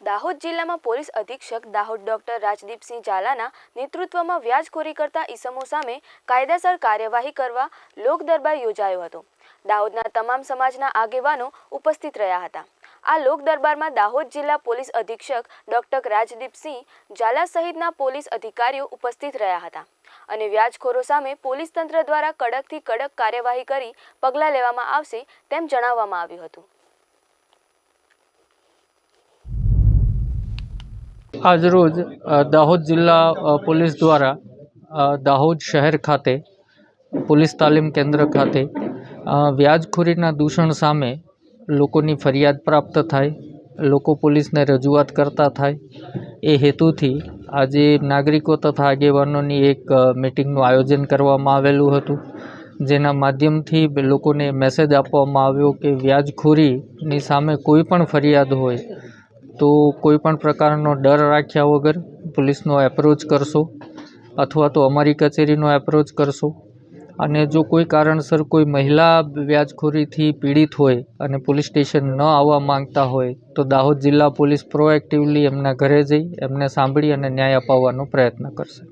દાહોદ જિલ્લામાં પોલીસ અધિક્ષક દાહોદ ડોક્ટર રાજદીપસિંહ ઝાલાના નેતૃત્વમાં વ્યાજખોરી કરતા ઈસમો સામે કાયદેસર કાર્યવાહી કરવા લોક દરબાર યોજાયો હતો. દાહોદના તમામ સમાજના આગેવાનો ઉપસ્થિત રહ્યા હતા. આ લોક દરબારમાં દાહોદ જિલ્લા પોલીસ અધિક્ષક ડોક્ટર રાજદીપસિંહ ઝાલા સહિતના પોલીસ અધિકારીઓ ઉપસ્થિત રહ્યા હતા અને વ્યાજખોરો સામે પોલીસ તંત્ર દ્વારા કડકથી કડક કાર્યવાહી કરી પગલાં લેવામાં આવશે તેમ જણાવવામાં આવ્યું હતું. આજરોજ દાહોદ જિલ્લા પોલીસ દ્વારા દાહોદ શહેર ખાતે, પોલીસ તાલીમ કેન્દ્ર ખાતે વ્યાજખોરીના દૂષણ સામે લોકોની ફરિયાદ પ્રાપ્ત થાય, લોકો પોલીસને રજૂઆત કરતા થાય. એ હેતુથી આજે નાગરિકો તથા આગેવાનોની એક મિટિંગનું આયોજન કરવામાં આવેલું હતું, જેના માધ્યમથી લોકોને મેસેજ આપવામાં આવ્યો કે વ્યાજખોરીની સામે કોઈ પણ ફરિયાદ હોય તો કોઈ પણ પ્રકારનો ડર રાખ્યા વગર પોલીસનો એપ્રોચ કરશો અથવા તો અમારી કચેરીનો એપ્રોચ કરશો. અને જો કોઈ કારણસર કોઈ મહિલા વ્યાજખોરીથી પીડિત હોય અને પોલીસ સ્ટેશન ન આવવા માંગતા હોય, તો દાહોદ જિલ્લા પોલીસ પ્રોએક્ટિવલી એમના ઘરે જઈ એમને સાંભળી અને ન્યાય અપાવવાનો પ્રયત્ન કરશે.